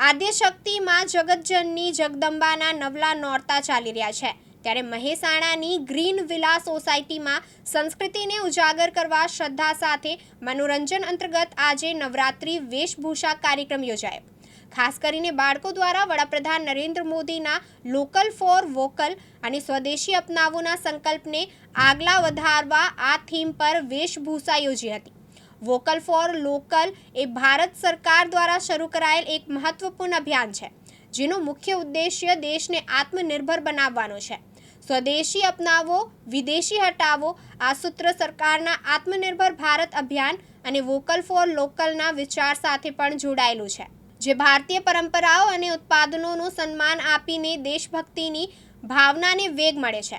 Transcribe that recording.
આદ્યશક્તિમાં જગતજનની જગદંબાના નવલા નોરતા ચાલી રહ્યા છે. ત્યારે મહેસાણાની ગ્રીન વિલા સોસાયટીમાં સંસ્કૃતિને ઉજાગર કરવા શ્રદ્ધા સાથે મનોરંજન અંતર્ગત આજે નવરાત્રિ વેશભૂષા કાર્યક્રમ યોજાયો. ખાસ કરીને બાળકો દ્વારા વડાપ્રધાન નરેન્દ્ર મોદીના લોકલ ફોર વોકલ અને સ્વદેશી અપનાવોના સંકલ્પને આગલા વધારવા આ થીમ પર વેશભૂષા યોજી હતી. વોકલ ફોર લોકલ એ ભારત સરકાર દ્વારા શરૂ કરાયેલ એક મહત્વપૂર્ણ અભિયાન છે, જેનો મુખ્ય ઉદ્દેશ્ય દેશને આત્મનિર્ભર બનાવવાનો છે. સ્વદેશી અપનાવો, વિદેશી હટાવો, આ સૂત્ર સરકારના આત્મનિર્ભર ભારત અભિયાન અને વોકલ ફોર લોકલના વિચાર સાથે પણ જોડાયેલું છે, જે ભારતીય પરંપરાઓ અને ઉત્પાદનોનું સન્માન આપીને દેશભક્તિની ભાવનાને વેગ મળે છે.